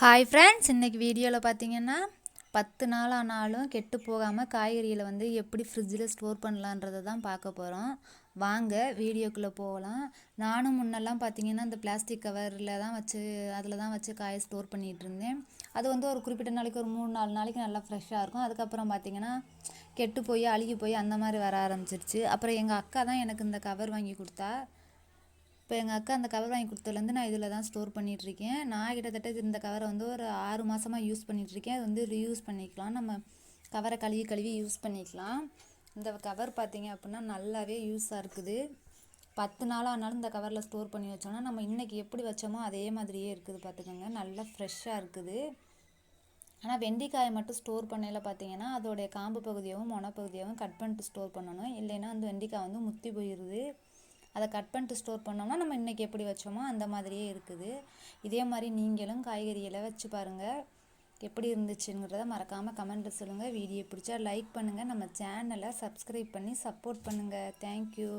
Hi friends இன்றைக்கி வீடியோவில் பார்த்தீங்கன்னா பத்து நாள் ஆனாலும் கெட்டு போகாமல் காய்கறிகளை வந்து எப்படி ஃப்ரிட்ஜில் ஸ்டோர் பண்ணலான்றதை தான் பார்க்க போகிறோம் வாங்க வீடியோக்குள்ளே போகலாம். நானும் முன்னெல்லாம் பார்த்தீங்கன்னா இந்த பிளாஸ்டிக் கவரில் தான் வச்சு அதில் தான் வச்சு காயை ஸ்டோர் பண்ணிகிட்டு இருந்தேன். அது வந்து ஒரு குறிப்பிட்ட நாளைக்கு ஒரு மூணு நாலு நாளைக்கு நல்லா ஃப்ரெஷ்ஷாக இருக்கும். அதுக்கப்புறம் பார்த்தீங்கன்னா கெட்டு போய் அழுகி போய் அந்த மாதிரி வர ஆரம்பிச்சிருச்சு. அப்புறம் எங்கள் அக்கா தான் எனக்கு இந்த கவர் வாங்கி கொடுத்தா. இப்போ எங்கள் அக்கா அந்த கவர் வாங்கி கொடுத்ததுலேருந்து நான் இதில் தான் ஸ்டோர் பண்ணிகிட்ருக்கேன் நான் கிட்டத்தட்ட இது இந்த கவரை வந்து ஒரு ஆறு மாதமாக யூஸ் பண்ணிகிட்ருக்கேன் அது வந்து ரீயூஸ் பண்ணிக்கலாம். நம்ம கவரை கழுவி கழுவி யூஸ் பண்ணிக்கலாம். இந்த கவர் பார்த்தீங்க அப்படின்னா நல்லாவே யூஸாக இருக்குது. பத்து நாள் ஆனாலும் இந்த கவரில் ஸ்டோர் பண்ணி வச்சோம்னா நம்ம இன்றைக்கி எப்படி வச்சோமோ அதே மாதிரியே இருக்குது பார்த்துக்கோங்க. நல்லா ஃப்ரெஷ்ஷாக இருக்குது. ஆனால் வெண்டிக்காயை மட்டும் ஸ்டோர் பண்ணையில் பார்த்தீங்கன்னா அதோடைய காம்பு பகுதியாகவும் மொனப்பகுதியாகவும் கட் பண்ணிட்டு ஸ்டோர் பண்ணணும். இல்லைன்னா வந்து வெண்டிக்காய் வந்து முத்தி போயிடுது. அதை கட் பண்ணிட்டு ஸ்டோர் பண்ணோம்னா நம்ம இன்றைக்கி எப்படி வச்சோமோ அந்த மாதிரியே இருக்குது. இதே மாதிரி நீங்களும் காய்கறிகளை வச்சு பாருங்கள் எப்படி இருந்துச்சுங்கிறத மறக்காமல் கமெண்ட்டில் சொல்லுங்கள் வீடியோ பிடிச்சா லைக் பண்ணுங்கள் நம்ம சேனலை சப்ஸ்கிரைப் பண்ணி சப்போர்ட் பண்ணுங்கள் தேங்க்யூ